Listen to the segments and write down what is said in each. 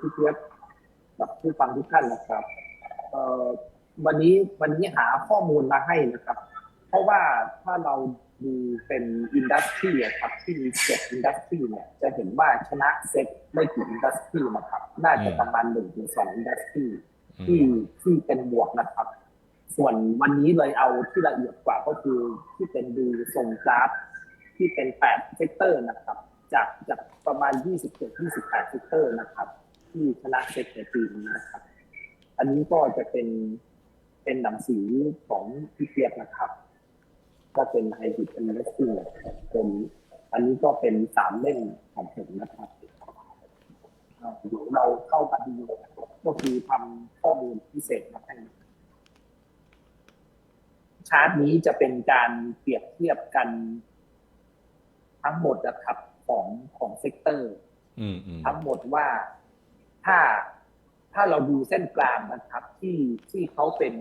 พี่เพียบกับผู้ฟังทุกท่านนะครับเอ่อวันนี้วันนี้หาข้อมูลมาให้นะครับ เพราะว่าถ้าเราดูเป็นอินดัสทรีครับที่มีเจ็ดอินดัสทรีเนี่ยจะเห็นว่าชนะเซ็ตไม่กี่อินดัสทรีนะครับ น่าจะประมาณหนึ่งถึงสองอินดัสทรีที่ที่เป็นบวกนะครับ ส่วนวันนี้เลยเอาที่ละเอียดกว่าก็คือที่เป็นดูทรงกราฟที่เป็นแปดเซกเตอร์นะครับ จากจากประมาณ27 28เซกเตอร์นะครับ ที่ชนะเซ็ตในปีนี้นะครับ อันนี้ก็จะเป็นเป็นหนังสือของพี่เปียกนะครับ ก็เป็นไฮบริด i อนเ s ส i n g เป็นอันนี้ก็เป็นสามเล่มของผมนะครับเอ่อเดี๋ยวเราเข้ามาดูก็คือทำข้อมูลพิเศษมาให้ชาร์ตนี้จะเป็นการเปรียบเทียบกันทั้งหมดนะครับของของเซกเตอร์อืมอืมทั้งหมดว่า ถ้าถ้าเราดูเส้นกลางนะครับ ที่ที่เขาเป็น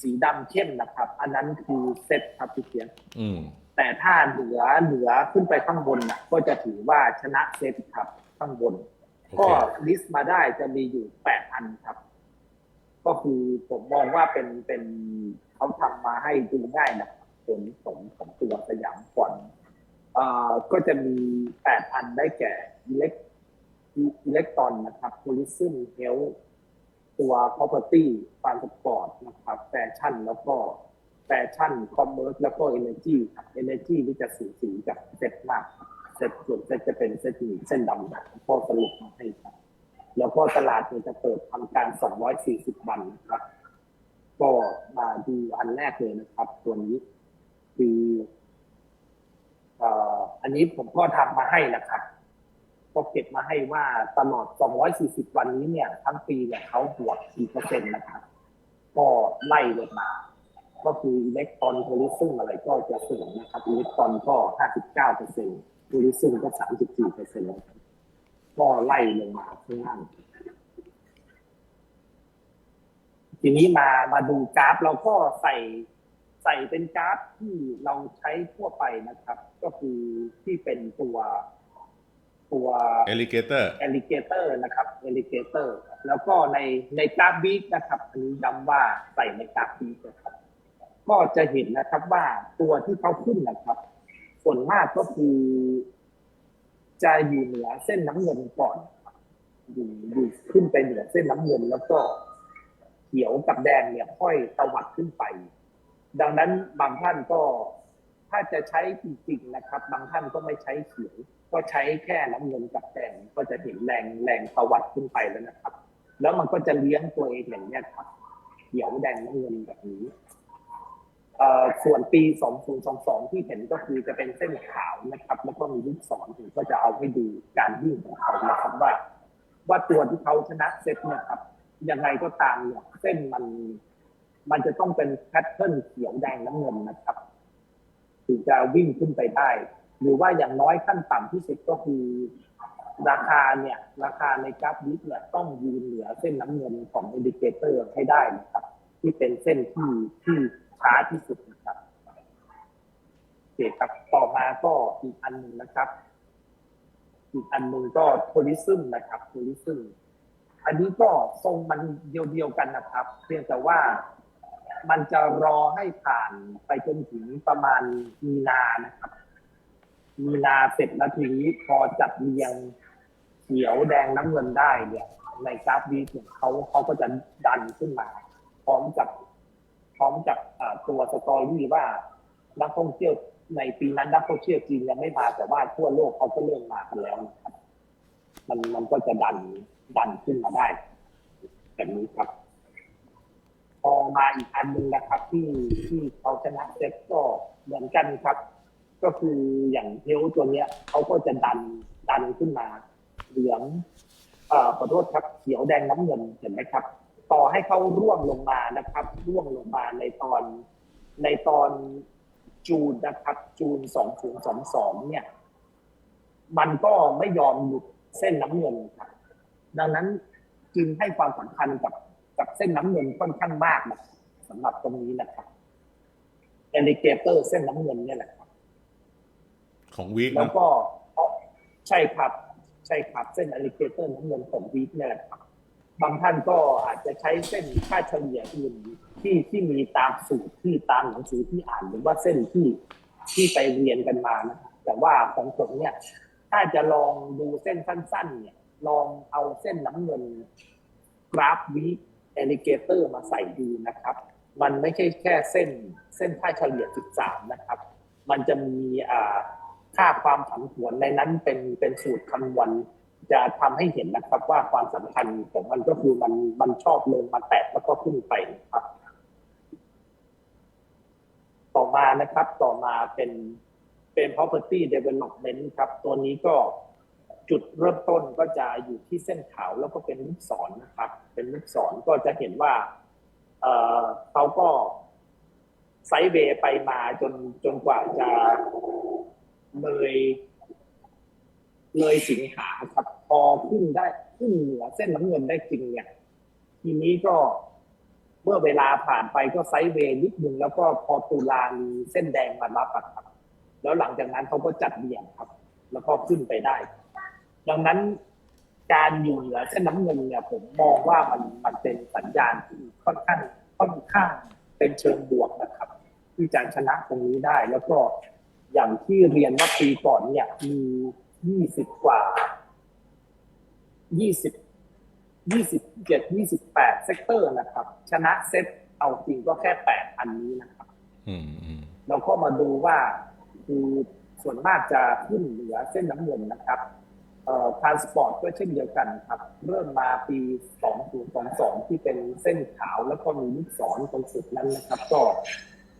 สีดำเข้มนะครับ อันนั้นคือเซตครับพี่เพียงอืมแต่ถ้าเหนือเหนือขึ้นไปข้างบนนะก็จะถือว่าชนะเซตครับ ข้างบนโอก็เคลิสต์มาได้จะมีอยู่แปดอันครับ ก็คือผมมองว่าเป็นเป็นเขาทำมาให้ดูง่ายนะครับผลของของตัวสยามก่อนอ่าก็จะมีแปดอันได้แก่อิเล็ก อิเล็กตรอนนะครับ tourism health ตัว property ฟาร์มสปอร์ตนะครับแฟชั่นแล้วก็แฟชั่นคอมเมอร์สแล้วก็ energy ครับ energy นี่จะสูสีกับเซตมากเซตส่วนเซตจะเป็นเซตหนีเส้นดำนะพอสรุปมาให้ครับ แล้วก็ตลาดเนี่ยจะเปิดทำการ 240 วันนะครับ ก็มาดูอันแรกเลยนะครับ ตัวนี้คืออันนี้ผมก็ทำมาให้นะครับ ก็เก็บมาให้ว่าตลอด 240 วันนี้เนี่ย ทั้งปีเนี่ยเขาบวก4%นะครับ ก็ไล่ลงมา ก็คืออิเล็กตรอนโทลิซึมอะไรก็จะสูงนะครับอิเล็กตรอนก็ 59%โทลิซึมก็ 34%นะครับก็ไล่ลงมาข้างล่างทีนี้มามาดูกราฟเราก็ใส่ใส่เป็นกราฟที่เราใช้ทั่วไปนะครับ ก็คือที่เป็นตัว ตัวเอลิเกเตอร์เอลิเกเตอร์นะครับเอลิเกเตอร์แล้วก็ในในกราฟวีคนะครับอันนี้ย้ำว่าใส่ในกราฟวีคนะครับ ก็จะเห็นนะครับว่าตัวที่เขาขึ้นนะครับ ส่วนมากก็คือ จะอยู่เหนือเส้นน้ำเงินก่อนครับอยู่อยู่ขึ้นไปเหนือเส้นน้ำเงินแล้วก็เขียวกับแดงเนี่ยค่อยตวัดขึ้นไป ดังนั้นบางท่านก็ ถ้าจะใช้จริงๆนะครับ บางท่านก็ไม่ใช้เขียวก็ใช้แค่น้ำเงินกับแดงก็จะเห็นแรงแรงตวัดขึ้นไปแล้วนะครับ แล้วมันก็จะเลี้ยงตัวเองอย่างนี้ยครับเขียวแดงน้ำเงินแบบนี้เอ่อส่วนปี 2022 ที่เห็นก็คือจะเป็นเส้นขาวนะครับ แล้วก็มีลูกศรผมก็จะเอาให้ดูการวิ่งของเขานะครับว่า ว่าตัวที่เขาชนะเซตเนี่ยครับยังไงก็ตามเนี่ยเส้นมัน มันจะต้องเป็นแพทเทิร์นเขียวแดงน้ำเงินนะครับ ถึงจะวิ่งขึ้นไปได้ หรือว่าอย่างน้อยขั้นต่ำที่สุดก็คือ ราคาเนี่ยราคาในกราฟวิกเนี่ยต้องยืนเหนือเส้นน้ำเงินของอินดิเคเตอร์ให้ได้นะครับ ที่เป็นเส้นที่ที่ช้าที่สุดนะครับโอเคครับต่อมาก็อีกอันหนึ่งนะครับอีกอันหนึ่งก็ทัวริซึมนะครับทัวริซึมอันนี้ก็ทรงมันเดียวๆกันนะครับ เพียงแต่ว่า มันจะรอให้ผ่านไปจนถึงประมาณมีนานะครับ มีนาเสร็จแล้วทีนี้พอจัดเรียงเขียวแดงน้ำเงินได้เนี่ย ในกราฟวีเนี่ยเขาเขาก็จะดันขึ้นมา พร้อมกับพร้อมกับตัวสตอรี่ว่านักท่องเที่ยวในปีนั้นนักท่องเที่ยวจีนยังไม่มาแต่ว่าทั่วโลกเขาก็เริ่มมากันแล้วนะครับ มันมันก็จะดันดันขึ้นมาได้แบบนี้ครับ มาอีกอันหนึ่งนะครับที่ที่เขาชนะเซ็ตก็เหมือนกันครับ ก็คืออย่างเทลตัวเนี้ยเขาก็จะดันดันขึ้นมา เหลืองเอ่อขอโทษครับเขียวแดงน้ำเงินเห็นไหมครับ ต่อให้เขาร่วงลงมานะครับ ร่วงลงมาในตอนในตอนจูนนะครับ จูนสองศูนย์สองสองเนี่ย มันก็ไม่ยอมหลุดเส้นน้ำเงินครับ ดังนั้นจึงให้ความสำคัญกับ กับเส้นน้ำเงินค่อนข้างมากนะสำหรับตรงนี้นะครับเอลิเกเตอร์เส้นน้ำเงินเนี่ยแหละครับของวีคแล้วนะก็ใช่ครับ ใช่ครับเส้นอลิเกเตอร์น้ำเงินของวีคเนี่ยแหละครับบางท่านก็อาจจะใช้เส้นค่าเฉลี่ยอื่นที่ที่มีตามสูตรที่ตามหนังสือที่อ่านหรือว่าเส้นที่ที่ไปเรียนกันมานะครับแต่ว่าของผมเนี่ย ถ้าจะลองดูเส้นสั้น ๆ เนี่ย ลองเอาเส้นน้ำเงินกราฟวีค อลิเกเตอร์มาใส่ดูนะครับ มันไม่ใช่แค่เส้นเส้นค่าเฉลี่ย 13 นะครับ มันจะมีค่าความผันผวนในนั้นเป็นเป็นสูตรคำนวณจะทำให้เห็นนะครับว่าความสำคัญของมันก็คือมันมันชอบลงมาแตะแล้วก็ขึ้นไปครับ ต่อมานะครับต่อมาเป็นเป็น property development ครับ ตัวนี้ก็ จุดเริ่มต้นก็จะอยู่ที่เส้นขาวแล้วก็เป็นลูกศรนะครับ เป็นลูกศรก็จะเห็นว่า เออเขาก็ไซด์เวย์ไปมาจนจนกว่าจะเลยเลยสิงหาครับพอขึ้นได้ขึ้นเหนือเส้นน้ำเงินได้จริงเนี่ย ทีนี้ก็เมื่อเวลาผ่านไปก็ไซด์เวย์นิดนึงแล้วก็พอตุลามีเส้นแดงมารับครับ แล้วหลังจากนั้นเขาก็จัดเบี่ยงครับ แล้วก็ขึ้นไปได้ ดังนั้นการอยู่เหนือเส้นน้ำเงินเนี่ยผมมองว่ามันมันเป็นสัญญาณที่ค่อนข้างค่อนข้างเป็นเชิงบวกนะครับ ที่จะชนะตรงนี้ได้ แล้วก็อย่างที่เรียนว่าปีก่อนเนี่ยมียี่สิบกว่ายี่สิบยี่สิบเจ็ดยี่สิบแปดเซกเตอร์นะครับ ชนะเซตเอาจริงก็แค่แปดอันนี้นะครับอืมอืมเราก็มาดูว่าคือส่วนมากจะขึ้นเหนือเส้นน้ำเงินนะครับเอ่อ ทรานสปอร์ตก็เช่นเดียวกันครับ เริ่มมาปี 2022 ที่เป็นเส้นขาวแล้วก็มีลูกศรตรงสุดนั้นนะครับ ก็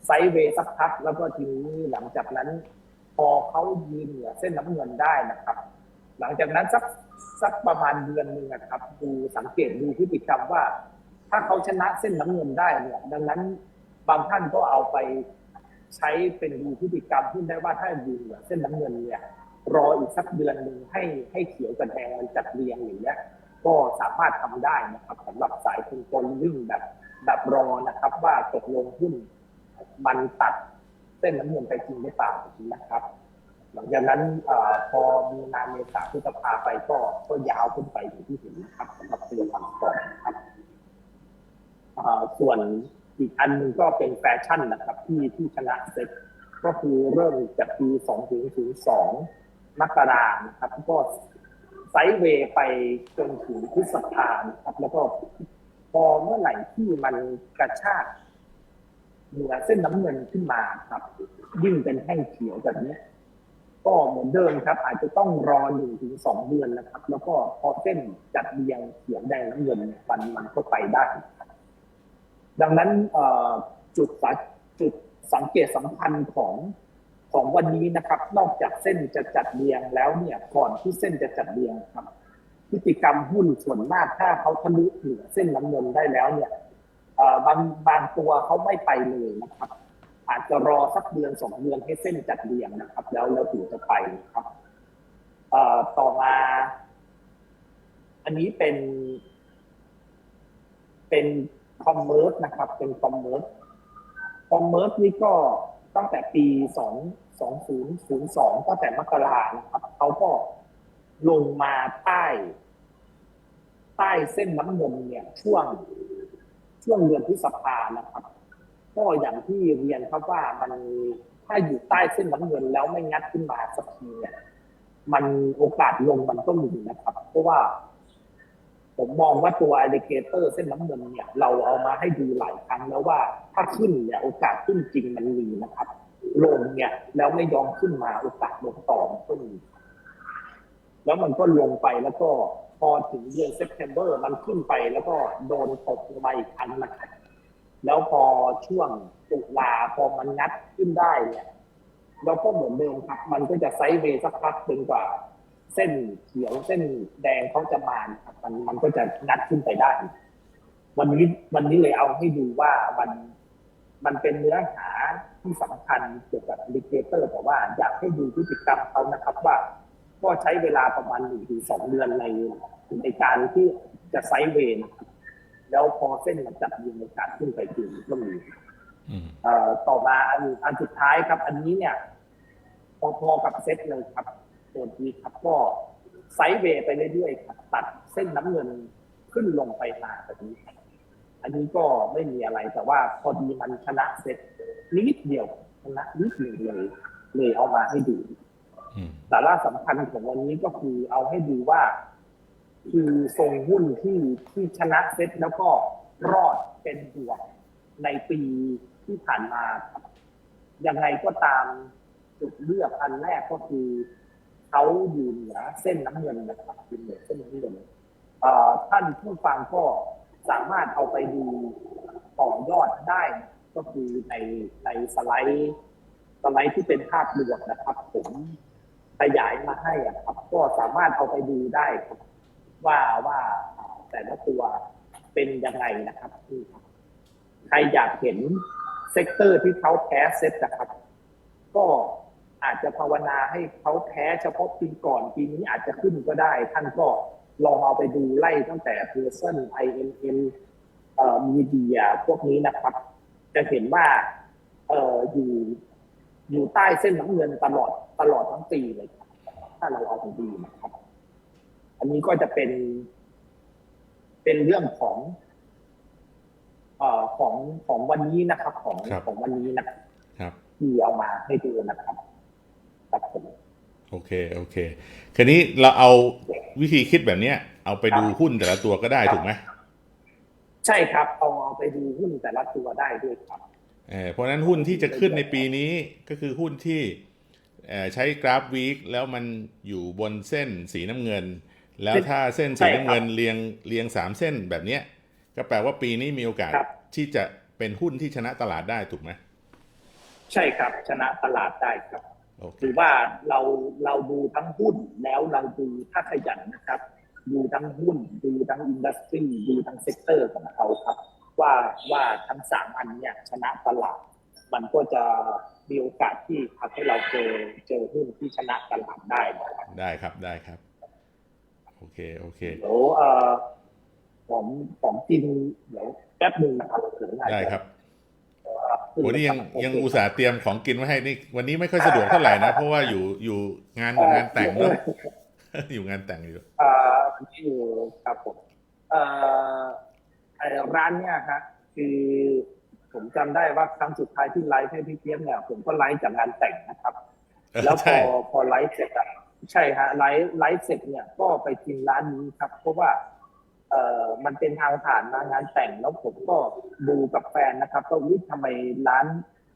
ไซด์เวย์สักพักแล้วก็ทีนี้หลังจากนั้น พอเขายืนเหนือเส้นน้ำเงินได้นะครับ หลังจากนั้นสักสักประมาณเดือนหนึ่งนะครับดูสังเกตดูพฤติกรรมว่า ถ้าเขาชนะเส้นน้ำเงินได้เนี่ยดังนั้นบางท่านก็เอาไปใช้เป็นดูพฤติกรรมที่ได้ว่าถ้าอยู่เหนือเส้นน้ำเงินเนี่ย รออีกสักเดือนหนึ่งให้ให้เขียวกับแดงมันจัดเรียงอย่างเงี้ยก็สามารถทำได้นะครับสำหรับสายคุณกลวิ่งแบบแบบรอนะครับ ว่าตกลงหุ้นมันตัดเส้นน้ำเงินไปจริงหรือเปล่านะครับ หลังจากนั้นอพอมีนาเมษาพฤษภาไปก็ก็ยาวขึ้นไปอย่างที่เห็นนะครับสำหรับตัวฝั่งก่อนนะครับส่วนอีกอันหนึงก็เป็นแฟชั่นนะครับ ที่ที่ชนะเซ็ตก็คือเริ่มจากปี 2002 มกรานะครับก็ไซด์เวย์ไปจนถึงพฤษภานะครับ แล้วก็พอเมื่อไหร่ที่มันกระชากเหนือเส้นน้ำเงินขึ้นมาครับยิ่งเป็นแท่งเขียวแบบนี้ก็เหมือนเดิมครับ อาจจะต้องรอหนึ่งถึงสองเดือนนะครับ แล้วก็พอเส้นจัดเรียงเขียวแดงน้ำเงินเนี่ยมันมันก็ไปได้ ดังนั้นจุดสัจุดสังเกตสำคัญของ ของวันนี้นะครับ นอกจากเส้นจะจัดเรียงแล้วเนี่ยก่อนที่เส้นจะจัดเรียงครับ พฤติกรรมหุ้นส่วนมากถ้าเขาทะลุเหนือเส้นน้ำเงินได้แล้วเนี่ยบางบางตัวเขาไม่ไปเลยนะครับ อาจจะรอสักเดือนสองเดือนให้เส้นจัดเรียงนะครับ แล้วแล้วถึงจะไปครับต่อมา อันนี้เป็น เป็นคอมเมอร์สนะครับ เป็นคอมเมอร์สคอมเมอร์สนี่ก็ ตั้งแต่ปีสองสองศูนย์ศูนย์สองตั้งแต่มกรานะครับเขาก็ลงมาใต้ ใต้เส้นน้ำเงินเนี่ย ช่วงช่วงเดือนพฤษภานะครับก็อย่างที่เรียนครับว่ามันถ้าอยู่ใต้เส้นน้ำเงินแล้วไม่งัดขึ้นมาสักทีเนี่ยมันโอกาสลงมันก็มีนะครับ เพราะว่า ผมมองว่าตัวอ l i เกเตอร์เส้นน้ำเงินเนี่ย เราเอามาให้ดูหลายครั้งแล้วว่าถ้าขึ้นเนี่ยโอกาสขึ้นจริงมันมีนะครับ ลงเนี่ยแล้วไม่ยอมขึ้นมาโอกาสลงต่อมันก็มีแล้วมันก็ลงไปแล้วก็พอถึงเดือนเซปเทมเบอร์มันขึ้นไปแล้วก็โดนตกลงมาอีกครั้งนะครับแล้วพอช่วงตุลาพอมันงัดขึ้นได้เนี่ยเราก็เหมือนเดิมครับ มันก็จะไซด์เวย์สักพักจนกว่า เส้นเขียวเส้นแดงเขาจะมานะครับมันมันก็จะงัดขึ้นไปได้ วันนี้วันนี้เลยเอาให้ดูว่ามันมันเป็นเนื้อหาที่สำคัญเกี่ยวกับอินดิเคเตอร์แต่ว่าอยากให้ดูพฤติกรรมเขานะครับว่า ก็ใช้เวลาประมาณหนึ่งถึงสองเดือนในในการที่จะไซด์เวย์นะครับแล้วพอเส้นมันจับยืนในการขึ้นไปจริงก็มีอืมเอ่อต่อมาอันอันสุดท้ายครับ อันนี้เนี่ยพอๆกับเซตเลยครับ ตัวนี้ครับก็ไซด์เวย์ไปเรื่อยๆครับตัดเส้นน้ำเงินขึ้นลงไปมาแบบนี้ครับอันนี้ก็ไม่มีอะไรแต่ว่าพอดีมันชนะเซตนิดเดียวชนะนิดหนึ่งเลยเลยเอามาให้ดูอืมสาระสำคัญของวันนี้ก็คือเอาให้ดูว่า คือทรงหุ้นที่ที่ชนะเซ็ตแล้วก็รอดเป็นบวกในปีที่ผ่านมาครับยังไงก็ตามจุดเลือกอันแรกก็คือ เขาอยู่เหนือเส้นน้ำเงินนะครับอยู่เหนือเส้นน้ำเงินท่านผู้ฟังก็สามารถเอาไปดูต่อยอดได้ ก็คือในในสไลด์สไลด์ที่เป็นภาพรวมนะครับ ผมขยายมาให้อะครับ ก็สามารถเอาไปดูได้ครับว่าว่าแต่ละตัวเป็นยังไงนะครับนี่ครับใครอยากเห็นเซกเตอร์ที่เขาแพ้เซ็ตนะครับ ก็ อาจจะภาวนาให้เขาแพ้เฉพาะปีก่อนปีนี้อาจจะขึ้นก็ได้ ท่านก็ลองเอาไปดูไล่ตั้งแต่เพอร์เซน INN เอ่อมีเดียพวกนี้นะครับ จะเห็นว่าเอ่ออยู่อยู่ใต้เส้นน้ำเงินตลอดตลอดทั้งปีเลยครับถ้าเราเอาไปดูนะครับ อันนี้ก็จะเป็น เป็นเรื่องของเอ่อของของวันนี้นะครับ ของครับของวันนี้นะครับครับที่เอามาให้ดูนะครับ ครับผมโอเคโอเคคืนนี้เราเอาวิธีคิดแบบเนี้ย เอาไปดูหุ้นแต่ละตัวก็ได้ถูกไหมใช่ครับเอาเอาไปดูหุ้นแต่ละตัวได้ด้วยครับเออเพราะฉะนั้นหุ้นที่จะขึ้นในปีนี้ก็คือหุ้นที่เอ่อใช้กราฟวีคแล้วมันอยู่บนเส้นสีน้ำเงิน แล้วถ้าเส้นสีน้ำเงินเรียงเรียงสามเส้นแบบเนี้ย ก็แปลว่าปีนี้มีโอกาสครับที่จะเป็นหุ้นที่ชนะตลาดได้ถูกไหมใช่ครับชนะตลาดได้ครับโอเค หรือว่าเราเราดูทั้งหุ้นแล้วเราดูถ้าขยันนะครับ ดูทั้งหุ้นดูทั้งอินดัสทรีดูทั้งเซกเตอร์ของเขาครับ ว่าว่าทั้งสามอันเนี่ยชนะตลาด มันก็จะมีโอกาสที่ทำให้เราเจอเจอหุ้นที่ชนะตลาดได้นะครับได้ครับได้ครับ โอเคโอเคเดี๋ยวเอ่อผมผมกินเดี๋ยวแป๊บหนึ่งนะครับถึงอาจจะได้ครับขึ้ โอ้นี่ยังนะครับยังอุตส่าห์เตรียมของกินไว้ให้นี่ วันนี้ไม่ค่อยสะดวกเท่าไหร่นะ เพราะว่าอยู่อยู่งานงานแต่งเนอะอยู่งานแต่งอยู่เอ่อที่อยู่ครับผมเอ่อไอ้ร้านเนี่ยครับคือผมจำได้ว่าครั้งสุดท้ายที่ไลฟ์ให้พี่เทียมเนี่ย ผมก็ไลฟ์จากงานแต่งนะครับเออแล้วพใช่อพอไลฟ์เสร็จอะใช่ฮะไลฟ์ไลฟ์เสร็จเนี่ยก็ไปกินร้านนี้ครับ เพราะว่า เอ่อมันเป็นทางผ่านมางานแต่งแล้วผมก็ดูกับแฟนนะครับก็วิทำไมร้าน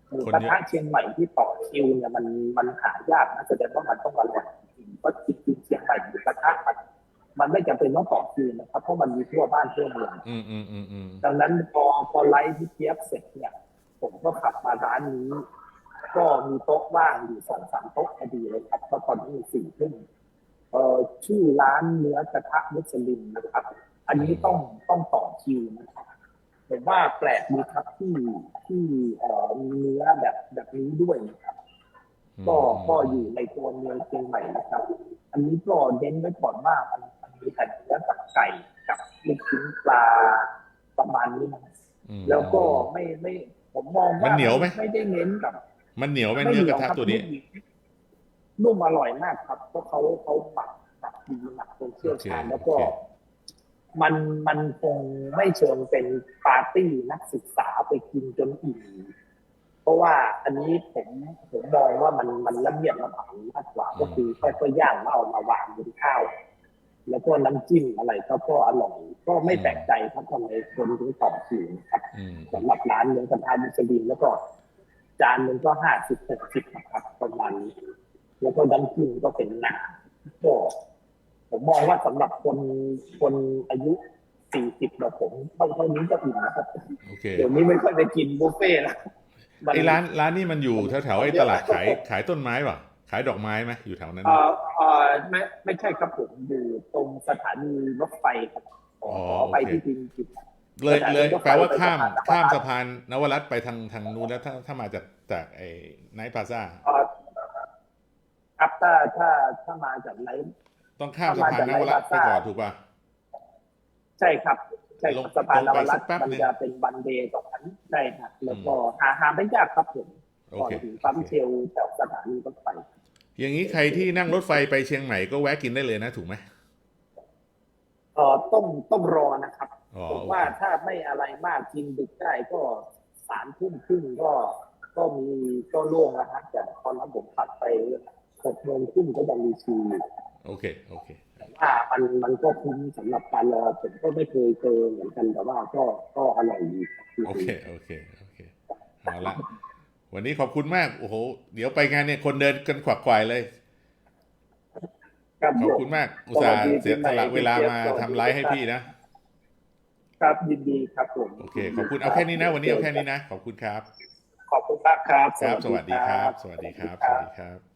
หมูกระทะเชียงใหม่ที่ต่อคิวเนี่ยมันมันหายากนะแสดงว่ามันต้องอร่อยจริงๆเพราะจริงๆเชียงใหม่หมูกระทะมันมันไม่จำเป็นต้องต่อคิวนะครับเพราะมันมีทั่วบ้านทั่วเมืองอืมอืมอืมอืมดังนั้นพอพอไลฟ์ที่เทียบเสร็จเนี่ย ผมก็ขับมาร้านนี้ ก็มีโต๊ะว่างอยู่สองสามโต๊ะพอดีเลยครับเพราะตอนนี้มีสี่ทุ่มเอ่อชื่อร้านเนื้อกระทะมุสลิมนะครับ อันนี้ต้องต้องต่อคิวนะครับผมว่าแปลกดีครับที่ที่เอ่อมีเนื้อแบบแบบนี้ด้วยนะครับ ก็ก็อยู่ในตัวเมืองเชียงใหม่นะครับ อันนี้ก็เน้นไว้ก่อนว่ามันมันมีแต่เนื้อกับไก่กับลูกชิ้นปลาประมาณนี้นะอืมแล้วก็ไม่ไม่ผมมองว่ามันเหนียวไหมไม่ได้เน้นกับ มันเหนียวไหมเนื้อกระทะตัวนี้นุ่มนุ่มอร่อยมากครับเพราะเขาเขาหมักหมักดีหมักจนเชี่ยวชาญโอเคแล้วก็โอเค มันมันคงไม่เชิงเป็นปาร์ตี้นักศึกษาไปกินจนอิ่มเพราะว่าอันนี้ผมผมมองว่ามันมันละเมียดละไมมากกว่าก็คือค่อยๆย่างแล้วเอามาวางบนข้าว แล้วก็น้ำจิ้มอะไรก็ก็อร่อย ก็ไม่แปลกใจครับทำไมคนถึงต่อคิวนะครับอืมสำหรับร้านเนื้อกระทะมุสลิมแล้วก็ จานหนึ่งก็ห้าสิบหกสิบนะครับประมาณนี้แล้วก็น้ำจิ้มก็เป็นหนาก็ ผมมองว่าสำหรับคนคนอายุสี่สิบแบบผมเท่าเท่านี้ก็อิ่มนะครับโอเคเดี๋ยวนี้ไม่ค่อยไปกินบุฟเฟ่ต์แล้วมันไอ้ร้านร้านนี้มันอยู่แถวแถวๆไอ้ตลาดขายขายต้นไม้ป่ะ ขายดอกไม้ไหมอยู่แถวนั้นเอ่อเอ่อไม่ไม่ใช่ครับผมอยู่ตรงสถานีรถไฟครับขออ๋อขอไปโอเคที่ดินจิตเลยเลยสถานีรถไฟแปลว่าข้ามไปสะพานข้ามสะพานนวรัตน์ไปทางทางนู้นแล้วถ้าถ้ามาจากจากไอ้ไนท์พาซ่าเอ่อครับถ้าถ้าถ้ามาจากไหน ต้องข้ามสะพานนวรัตน์ไปก่อนถูกป่ะใช่ครับใช่ลงสะพานนวลงไปสัรักตน์แป๊บมันหนึ่งจะเป็นบันเดย์ตรงนั้นใช่ครับแล้วก็อืมหาหาไม่ยากครับผมโอก่อนเคถึงปั๊มโอเคเชลแถวสถานีรถไฟอย่างนี้ใครที่นั่งรถไฟไปเชียงใหม่ก็แวะกินได้เลยนะถูกไหมเอ่อต้องต้องรอนะครับอ๋อผมโอว่าเคถ้าไม่อะไรมากกินดึกได้ก็สามทุ่มครึ่งก็ก็มีก็โล่งแล้วครับแต่ตอนนั้นผมขับไปหกโมงครึ่งก็ยังมีคิวอยู่ โอเคโอเคแต่ว่ามันมันก็คุ้มสำหรับการรอผมก็ไม่เคยเจอเหมือนกันแต่ว่าก็ก็อร่อยดีครับโอเคโอเคโอเคเอาละวันนี้ขอบคุณมากโอ้โหเดี๋ยวไปงานเนี่ยคนเดินกันขวักไขวายเลยครับขอบคุณมาก อุตส่าห์เสียสละเวลามาทำไลฟ์ให้พี่นะครับยินดีครับผมโอเคขอบคุณเอาแค่นี้นะ วันนี้เอาแค่นี้นะ ขอบคุณครับ ขอบคุณมากครับครับ สวัสดีครับ สวัสดีครับ สวัสดีครับ